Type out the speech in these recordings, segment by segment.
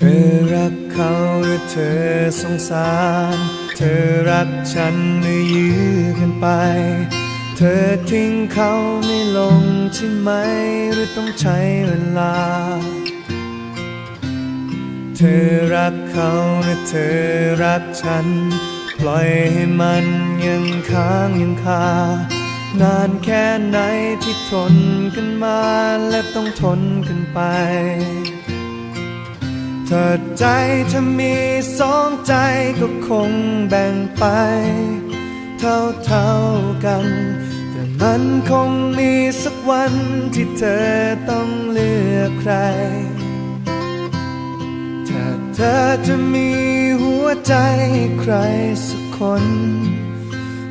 ธอรักเขาหรือเธอสงสาร เธอรักฉันหรือยื้อกันไป เธอทิ้งเขาไม่ลงใช่ไหมหรือต้องใช้เวลา เธอรักเขาหรือเธอรักฉัน ปล่อยให้มันยังค้างยังคานานแค่ไหนที่ทนกันมาและต้องทนกันไป เธอใจถ้ามีสองใจก็คงแบ่งไป เท่าเท่าๆกัน แต่มันคงมีสักวันที่เธอต้องเลือกใคร ถ้าเธอจะมีหัวใจใครสักคน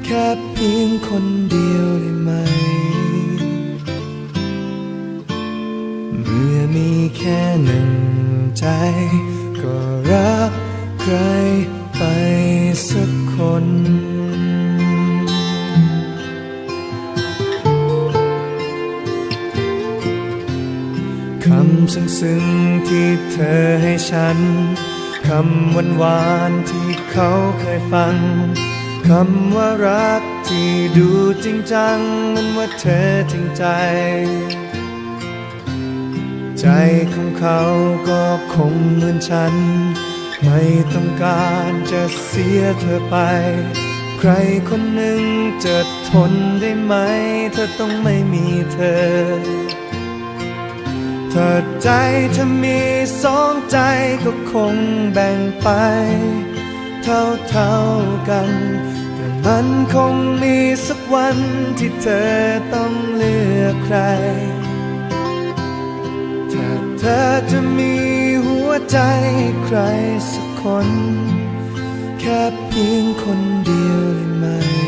แค่เพียงคนเดียวได้ไหมเมื่อมีแค่หนึ่ง ใจ ก็รักใครไปสักคนคำซึ้งซึ้งที่เธอให้ฉัน คำหวานหวานที่เขาเคยฟัง คำว่ารักที่ดูจริงจังมันว่าเธอจริงใจ ใจของเขาก็คงเหมือนฉัน ไม่ต้องการจะเสียเธอไป ใครคนหนึ่งจะทนได้ไหมเธอต้องไม่มีเธอเธอใจถ้ามีสองใจก็คงแบ่งไป เท่าเท่ากัน แต่มันคงมีสักวันที่เธอต้องเลือกใคร อจะมีหัวใจให้ใครสักคน แค่เพียงคนเดียวได้ไหม